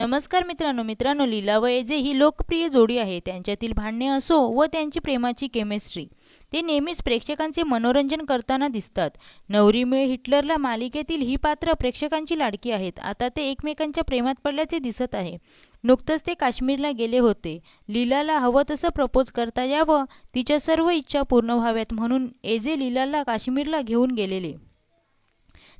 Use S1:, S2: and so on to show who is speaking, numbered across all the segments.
S1: नमस्कार मित्रांनो मित्रांनो लीला व एजे ही लोकप्रिय जोडी आहे. त्यांच्यातील भांडणे असो व त्यांची प्रेमाची केमिस्ट्री ते नेहमीच प्रेक्षकांचे मनोरंजन करताना दिसतात. नवरी मिळ हिटलरला मालिकेतील ही पात्र प्रेक्षकांची लाडकी आहेत. आता ते एकमेकांच्या प्रेमात पडल्याचे दिसत आहे. नुकतंच ते काश्मीरला गेले होते. लीलाला हवं तसं प्रपोज करता यावं तिच्या सर्व इच्छा पूर्ण व्हाव्यात म्हणून एजे लीलाला काश्मीरला घेऊन गेलेले.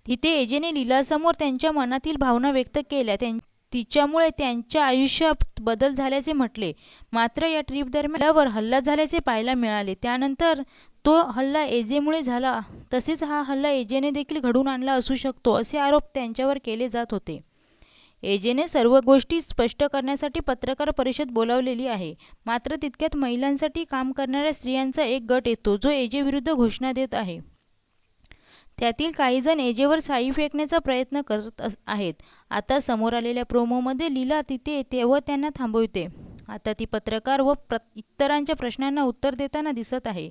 S1: तिथे एजेने लीलासमोर त्यांच्या मनातील भावना व्यक्त केल्या. त्यां तिच्यामुळे त्यांच्या आयुष्यात बदल झाल्याचे म्हटले. मात्र या ट्रीप दरम्यान हल्ला झाल्याचे पाहायला मिळाले. त्यानंतर तो हल्ला एजेमुळे झाला. तसेच हा हल्ला एजेने देखील घडून आणला असू शकतो असे आरोप त्यांच्यावर केले जात होते. एजेने सर्व गोष्टी स्पष्ट करण्यासाठी पत्रकार परिषद बोलावलेली आहे. मात्र तितक्यात महिलांसाठी काम करणाऱ्या स्त्रियांचा एक गट येतो जो एजेविरुद्ध घोषणा देत आहे. त्यातील काहीजण एजेवर साई फेकण्याचा प्रयत्न करत आहेत. आता समोर आलेल्या प्रोमोमध्ये लीला तिथे येते व त्यांना थांबवते. आता ती पत्रकार व प्र इतरांच्या प्रश्नांना उत्तर देताना दिसत आहे.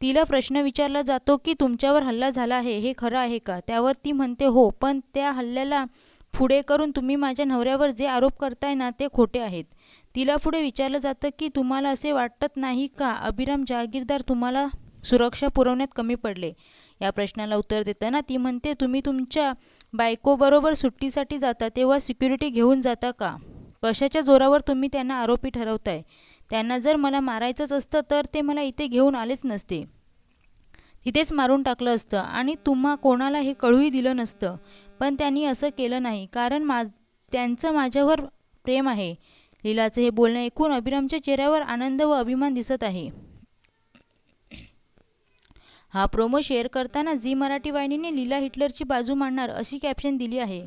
S1: तिला प्रश्न विचारला जातो की तुमच्यावर हल्ला झाला आहे हे खरं आहे का? त्यावर ती म्हणते हो पण त्या हल्ल्याला पुढे करून तुम्ही माझ्या नवऱ्यावर जे आरोप करताय ना ते खोटे आहेत. तिला पुढे विचारलं जातं की तुम्हाला असे वाटत नाही का अभिराम जहागीरदार तुम्हाला सुरक्षा पुरवण्यात कमी पडले? या प्रश्नाला उत्तर देताना ती म्हणते तुम्ही तुमच्या बायकोबरोबर सुट्टीसाठी जाता तेव्हा सिक्युरिटी घेऊन जाता का? कशाच्या जोरावर तुम्ही त्यांना आरोपी ठरवताय? त्यांना जर मला मारायचंच असतं तर ते मला इथे घेऊन आलेच नसते. तिथेच मारून टाकलं असतं आणि तुम्हा कोणाला हे कळूही दिलं नसतं. पण त्यांनी असं केलं नाही कारण मा त्यांचं माझ्यावर प्रेम आहे. लीलाचं हे बोलणं ऐकून अभिरामच्या चेहऱ्यावर आनंद व अभिमान दिसत आहे. हा प्रोमो शेअर करताना झी मराठी वाहिनीने लीला हिटलरची बाजू मांडणार अशी कॅप्शन दिली आहे.